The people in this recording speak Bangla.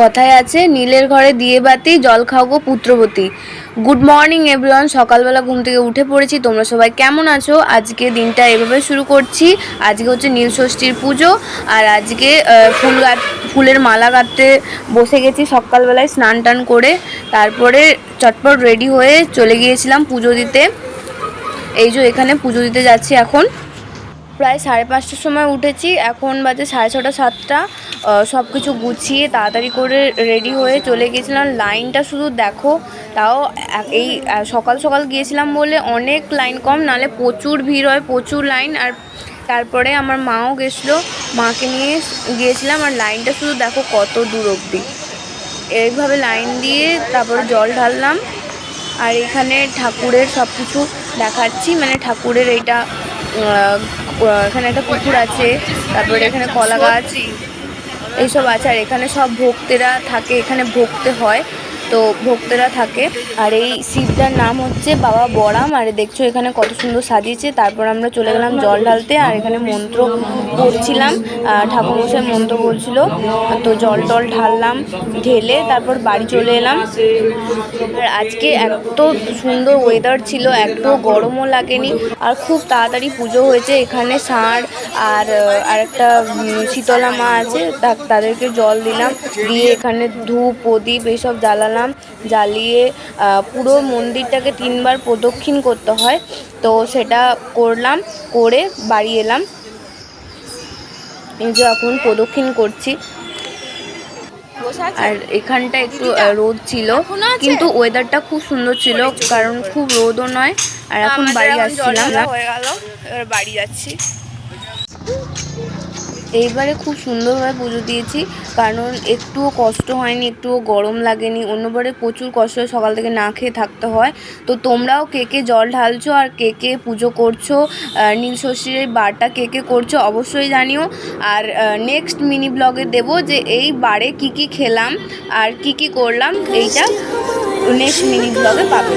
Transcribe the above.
কথায় আছে, নীলের ঘরে দিয়ে বাতি, জল খাও গো পুত্রবতী। গুড মর্নিং এভরিওয়ান সকালবেলা ঘুম থেকে উঠে পড়েছি। তোমরা সবাই কেমন আছো? আজকে দিনটা এভাবে শুরু করছি। আজকে হচ্ছে নীল ষষ্ঠীর পুজো, আর আজকে ফুল ফুলের মালা গাঁথতে বসে গেছি সকালবেলায় স্নান টান করে। তারপরে চটপট রেডি হয়ে চলে গিয়েছিলাম পুজো দিতে। এই যে এখানে পুজো দিতে যাচ্ছি এখন। প্রায় সাড়ে পাঁচটার সময় উঠেছি। এখন বাজে সাড়ে ছটা সাতটা। সব কিছু গুছিয়ে তাড়াতাড়ি করে রেডি হয়ে চলে গিয়েছিলাম লাইনটা শুধু দেখো তাও এই সকাল সকাল গিয়েছিলাম বলে অনেক লাইন কম নালে প্রচুর ভিড় হয় প্রচুর লাইন আর তারপরে আমার মাও গেছিল মাকে নিয়ে গিয়েছিলাম। আর লাইনটা শুধু দেখো কত দূর অবধি। এইভাবে লাইন দিয়ে তারপরে জল ঢাললাম। আর এখানে ঠাকুরের সব কিছু দেখাচ্ছি। মানে ঠাকুরের আহ, এখানে একটা পুকুর আছে, তারপরে এখানে কলা গাছ, এইসব আছে, আর এখানে সব ভক্তেরা থাকে, এখানে ভক্তে হয়। তো ভক্তরা থাকে। আর এই শিবটার নাম হচ্ছে বাবা বড়াম আর দেখছ এখানে কত সুন্দর সাজিয়েছে। তারপর আমরা চলে গেলাম জল ঢালতে। আর এখানে মন্ত্র পড়ছিলাম ঠাকুরমশাই মন্ত্র বলছিল। তো জল টল ঢাললাম, ঢেলে তারপর বাড়ি চলে এলাম। আর আজকে এত সুন্দর ওয়েদার ছিল, এত গরমও লাগেনি। আর খুব তাড়াতাড়ি পুজো হয়েছে। এখানে ষাঁড় আর আর একটা শীতলা মা আছে। তাদেরকে জল দিলাম। দিয়ে এখানে ধূপ, প্রদীপ এইসব জ্বালালাম। জ্বালিয়ে আহ, পুরো মন্দিরটাকে তিনবার প্রদক্ষিণ করতে হয়। তো সেটা করলাম করে বাড়ি এলাম। এই যে এখন প্রদক্ষিণ করছি। আর এখানটা একটু রোদ ছিল। কিন্তু ওয়েদারটা খুব সুন্দর ছিল কারণ খুব রোদও নয়। আর এখন বাড়ি আসছিলাম। হয়ে গেল এবার বাড়ি যাচ্ছি। এইবারে খুব সুন্দরভাবে পুজো দিয়েছি, কারণ একটুও কষ্ট হয়নি, একটুও গরম লাগেনি, অন্যবারে প্রচুর কষ্ট হয়, সকাল থেকে না খেয়ে থাকতে হয়। তো তোমরাও কে কে জল ঢালছো আর কে কে পুজো করছ নীল ষষ্ঠীর বারটা কে কে করছ অবশ্যই জানিও। আর নেক্সট মিনি ব্লগে দেবো যে এই বারে কি কি খেলাম আর কি কি করলাম, এইটা নেক্সট মিনি ব্লগে পাবে।